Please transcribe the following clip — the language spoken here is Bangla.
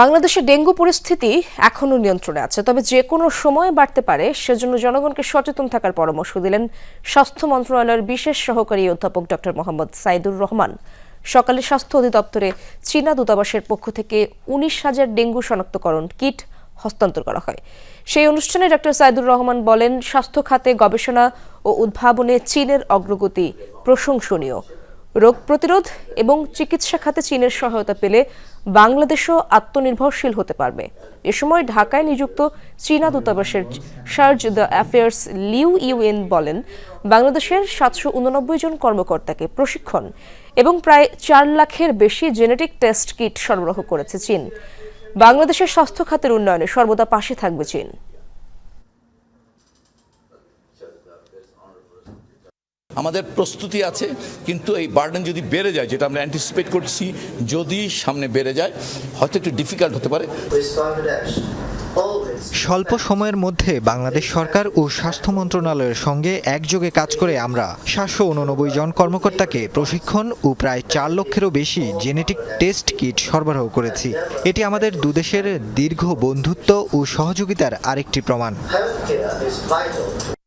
বাংলাদেশে ডেঙ্গু পরিস্থিতি এখনও নিয়ন্ত্রণে আছে, তবে যে কোনো সময় বাড়তে পারে, সেজন্য জনগণকে সচেতন থাকার পরামর্শ দিলেন স্বাস্থ্য মন্ত্রণালয়ের বিশেষ সহকারী অধ্যাপক ডক্টর মোহাম্মদ সাইদুর রহমান। সকালে স্বাস্থ্য অধিদপ্তরে চীনা দূতাবাসের পক্ষ থেকে উনিশ হাজার ডেঙ্গু শনাক্তকরণ কিট হস্তান্তর করা হয়। সেই অনুষ্ঠানে ডক্টর সাইদুর রহমান বলেন, স্বাস্থ্য খাতে গবেষণা ও উদ্ভাবনে চীনের অগ্রগতি প্রশংসনীয়। রোগ প্রতিরোধ এবং চিকিৎসা খাতে চীনের সহায়তা পেলে বাংলাদেশও আত্মনির্ভরশীল হতে পারবে। এ সময় ঢাকায় নিযুক্ত চীনা দূতাবাসের charge d' affaires Liu Yuen বলেন, বাংলাদেশের সাতশো উননব্বই জন কর্মকর্তাকে প্রশিক্ষণ এবং প্রায় চার লাখের বেশি জেনেটিক টেস্ট কিট সরবরাহ করেছে চীন। বাংলাদেশের স্বাস্থ্য খাতের উন্নয়নে সর্বদা পাশে থাকবে চীন। আমাদের প্রস্তুতি আছে, কিন্তু এই বার্ডেন যদি বেড়ে যায়, যেটা আমরা অ্যান্টিসিপেট করছি, যদি সামনে বেড়ে যায়, হয়তো একটু ডিফিকাল্ট হতে পারে. স্বল্প সময়ের মধ্যে বাংলাদেশ সরকার ও স্বাস্থ্য মন্ত্রণালয়ের সঙ্গে একযোগে কাজ করে আমরা সাতশো উননব্বই জন কর্মকর্তাকে প্রশিক্ষণ ও প্রায় চার লক্ষেরও বেশি জেনেটিক টেস্ট কিট সরবরাহ করেছি এটি আমাদের দুদেশের দীর্ঘ বন্ধুত্ব ও সহযোগিতার আরেকটি প্রমাণ